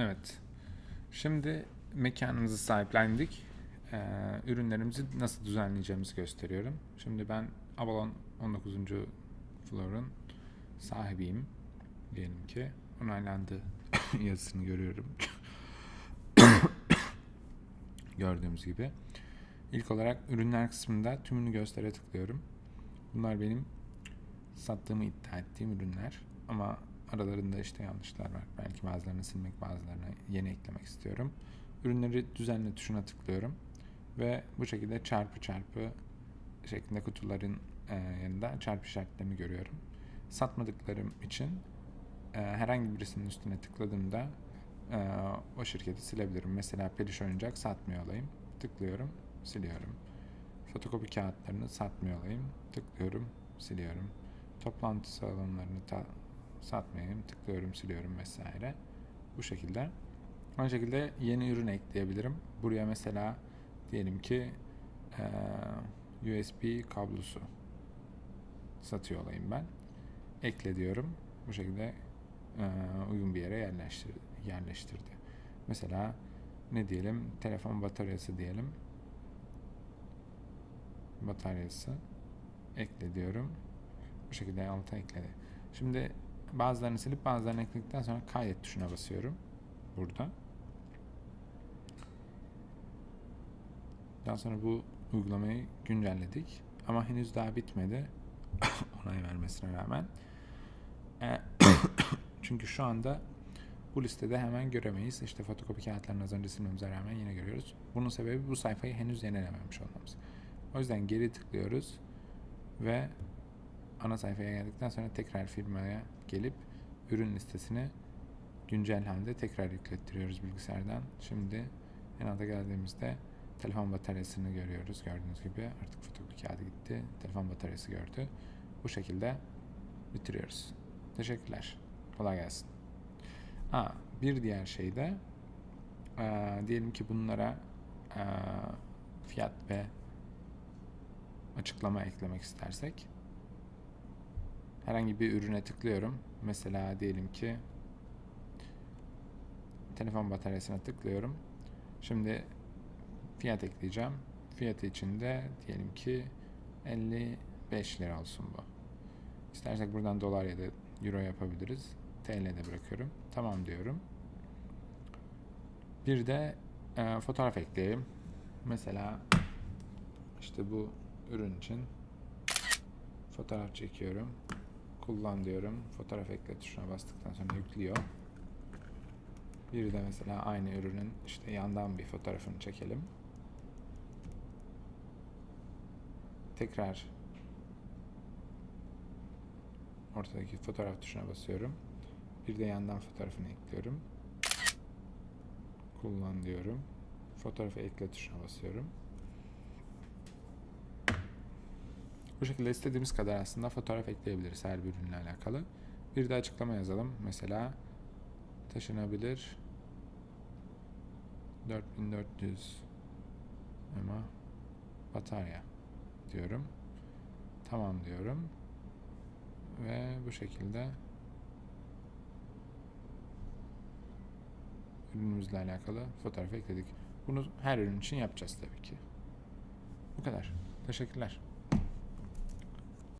Evet. Şimdi mekanımızı sahiplendik. Ee, ürünlerimizi nasıl düzenleyeceğimizi gösteriyorum. Şimdi ben Avalon 19. floor'un sahibiyim. Diyelim ki onaylandı yazısını görüyorum. Gördüğümüz gibi. İlk olarak ürünler kısmında tümünü göstere tıklıyorum. Bunlar benim sattığımı iddia ettiğim ürünler. Ama aralarında işte yanlışlar var. Belki bazılarını silmek, bazılarını yeni eklemek istiyorum. Ürünleri düzenle tuşuna tıklıyorum. Ve bu şekilde çarpı çarpı şeklinde kutuların e, yanında çarpı işaretlerini görüyorum. Satmadıklarım için e, herhangi birisinin üstüne tıkladığımda e, o şirketi silebilirim. Mesela Peliş oyuncak satmıyor olayım. Tıklıyorum, siliyorum. Fotokopi kağıtlarını satmıyor olayım. Tıklıyorum, siliyorum. Toplantı salonlarını ta- satmayayım. Tıklıyorum, siliyorum vesaire. Bu şekilde. Aynı şekilde yeni ürün ekleyebilirim. Buraya mesela diyelim ki eee, USB kablosu satıyor olayım ben. Ekle diyorum. Bu şekilde eee, uygun bir yere yerleştir, yerleştirdi. Mesela ne diyelim? Telefon bataryası diyelim. Bataryası ekle diyorum. Bu şekilde alta ekledi. Şimdi bazılarını silip bazılarını ekledikten sonra kaydet tuşuna basıyorum. Burada. Daha sonra bu uygulamayı güncelledik. Ama henüz daha bitmedi. Onay vermesine rağmen. E, Çünkü şu anda bu listede hemen göremeyiz. İşte fotokopi kağıtlarını az önce silmemize rağmen yine görüyoruz. Bunun sebebi bu sayfayı henüz yenilememiş olmamız. O yüzden geri tıklıyoruz ve ana sayfaya geldikten sonra tekrar firmaya gelip ürün listesini güncel halde tekrar yüklettiriyoruz bilgisayardan. Şimdi en alta geldiğimizde telefon bataryasını görüyoruz. Gördüğünüz gibi artık fotokopi kağıdı gitti. Telefon bataryası gördü. Bu şekilde bitiriyoruz. Teşekkürler. Kolay gelsin. Ha, bir diğer şey de eee, diyelim ki bunlara eee, fiyat ve açıklama eklemek istersek herhangi bir ürüne tıklıyorum. Mesela diyelim ki telefon bataryasına tıklıyorum. Şimdi fiyat ekleyeceğim. Fiyatı için de diyelim ki 55 lira olsun bu. İstersek buradan dolar ya da euro yapabiliriz. TL'de bırakıyorum. Tamam diyorum. Bir de e, fotoğraf ekleyeyim. Mesela işte bu ürün için fotoğraf çekiyorum. Kullan diyorum. Fotoğraf ekle tuşuna bastıktan sonra yüklüyor. Bir de mesela aynı ürünün işte yandan bir fotoğrafını çekelim. Tekrar ortadaki fotoğraf tuşuna basıyorum. Bir de yandan fotoğrafını ekliyorum. Kullan diyorum. Fotoğrafı ekle tuşuna basıyorum. Bu şekilde istediğimiz kadar aslında fotoğraf ekleyebiliriz her bir ürünle alakalı. Bir de açıklama yazalım. Mesela taşınabilir 4400 ama batarya diyorum. Tamam diyorum. Ve bu şekilde ürünümüzle alakalı fotoğraf ekledik. Bunu her ürün için yapacağız tabii ki. Bu kadar. Teşekkürler.